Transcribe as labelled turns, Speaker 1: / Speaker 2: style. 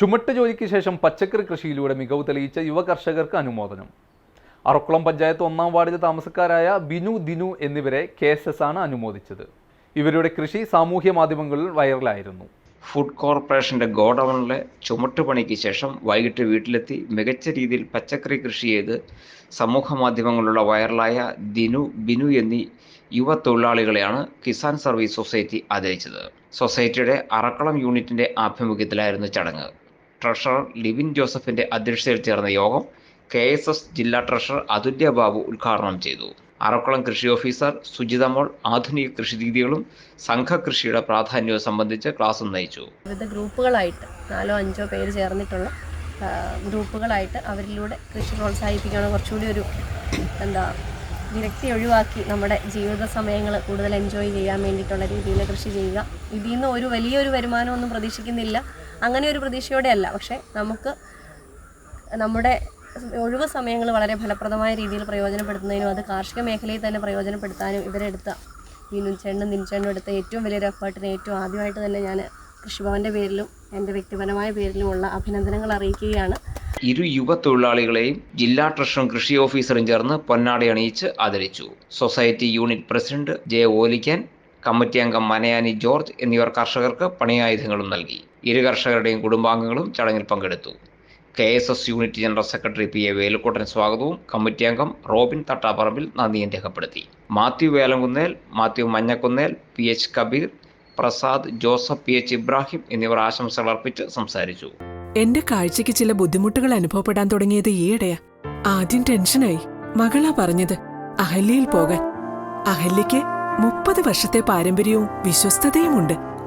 Speaker 1: ചുമട്ട് ജോലിക്ക് ശേഷം പച്ചക്കറി കൃഷിയിലൂടെ മികവ് തെളിയിച്ച യുവ കർഷകർക്ക് അനുമോദനം. അറക്കുളം പഞ്ചായത്ത് ഒന്നാം വാർഡിലെ താമസക്കാരായ ബിനു ദിനു എന്നിവരെ കെ എസ് എസ് ആണ് അനുമോദിച്ചത്. ഇവരുടെ കൃഷി സാമൂഹ്യ മാധ്യമങ്ങളിൽ വൈറലായിരുന്നു.
Speaker 2: ഫുഡ് കോർപ്പറേഷന്റെ ഗോഡൌണിലെ ചുമട്ടുപണിക്ക് ശേഷം വൈകിട്ട് വീട്ടിലെത്തി മികച്ച രീതിയിൽ പച്ചക്കറി കൃഷി ചെയ്ത് സമൂഹ മാധ്യമങ്ങളിലുള്ള വൈറലായ ദിനു ബിനു എന്നീ യുവ തൊഴിലാളികളെയാണ് കിസാൻ സർവീസ് സൊസൈറ്റി ആദരിച്ചത്. സൊസൈറ്റിയുടെ അറക്കളം യൂണിറ്റിന്റെ ആഭിമുഖ്യത്തിലായിരുന്നു ചടങ്ങ്. ട്രഷറർ ലിവിൻ ജോസഫിന്റെ അധ്യക്ഷതയിൽ ചേർന്ന യോഗം കെ എസ് എസ് ജില്ലാ ട്രഷറർ അതുല്യ ബാബു ഉദ്ഘാടനം ചെയ്തു. അറക്കുളം കൃഷി ഓഫീസർ സുജിതമോൾ ആധുനിക കൃഷി രീതികളും സംഘകൃഷിയുടെ പ്രാധാന്യവും സംബന്ധിച്ച് ക്ലാസും നയിച്ചു.
Speaker 3: വിവിധ ഗ്രൂപ്പുകളായിട്ട് നാലോ അഞ്ചോ പേര് ചേർന്നിട്ടുള്ള ഗ്രൂപ്പുകളായിട്ട് അവരിലൂടെ കൃഷി പ്രോത്സാഹിപ്പിക്കുകയാണ് കുറച്ചുകൂടി ഒരു എന്താ വിരക്തി ഒഴിവാക്കി നമ്മുടെ ജീവിത സമയങ്ങൾ കൂടുതൽ എൻജോയ് ചെയ്യാൻ വേണ്ടിയിട്ടുള്ള രീതിയിൽ കൃഷി ചെയ്യുക. ഇതിൽ നിന്ന് ഒരു വലിയൊരു വരുമാനമൊന്നും പ്രതീക്ഷിക്കുന്നില്ല. അങ്ങനെ ഒരു പ്രതീക്ഷയോടെ അല്ല. പക്ഷേ നമുക്ക് നമ്മുടെ ഒഴിവ് സമയങ്ങൾ വളരെ ഫലപ്രദമായ രീതിയിൽ പ്രയോജനപ്പെടുത്തുന്നതിനും അത് കാർഷിക മേഖലയിൽ തന്നെ പ്രയോജനപ്പെടുത്താനും ഇവരെടുത്ത ഈ വിനുചേണ്ണും നിൻചേണ്ണും എടുത്ത ഏറ്റവും വലിയൊരു എഫേർട്ടിന് ഏറ്റവും ആദ്യമായിട്ട് തന്നെ ഞാൻ കൃഷിഭവന്റെ പേരിലും എന്റെ വ്യക്തിപരമായ പേരിലുമുള്ള അഭിനന്ദനങ്ങൾ അറിയിക്കുകയാണ്.
Speaker 2: ഇരു യുവ തൊഴിലാളികളെയും ജില്ലാ ട്രഷറും കൃഷി ഓഫീസറും ചേർന്ന് പൊന്നാടി അണിയിച്ച് ആദരിച്ചു. Society unit president J Olikkan committee അംഗം മനയാനി ജോർജ് എന്നിവർ കർഷകർക്ക് പണിയായുധങ്ങളും നൽകി. ഇരു കർഷകരുടെയും കുടുംബാംഗങ്ങളും ചടങ്ങിൽ പങ്കെടുത്തു. K S S unit general secretary P A Velukkottan സ്വാഗതവും കമ്മിറ്റി അംഗം റോബിൻ തട്ടാപ്പറമ്പിൽ നന്ദിയും രേഖപ്പെടുത്തി. Mathew Velankunnel Mathew Manjakkunnel P H Kabeer Prasad Joseph P H Ibrahim എന്നിവർ ആശംസകൾ അർപ്പിച്ച് സംസാരിച്ചു.
Speaker 4: എന്റെ കാഴ്ചയ്ക്ക് ചില ബുദ്ധിമുട്ടുകൾ അനുഭവപ്പെടാൻ തുടങ്ങിയത് ഈയിടെയാ. ആദ്യം ടെൻഷനായി. മകളാ പറഞ്ഞത് അഹല്യയിൽ പോകാൻ. അഹല്യയ്ക്ക് മുപ്പത് വർഷത്തെ പാരമ്പര്യവും വിശ്വസ്തതയുമുണ്ട്.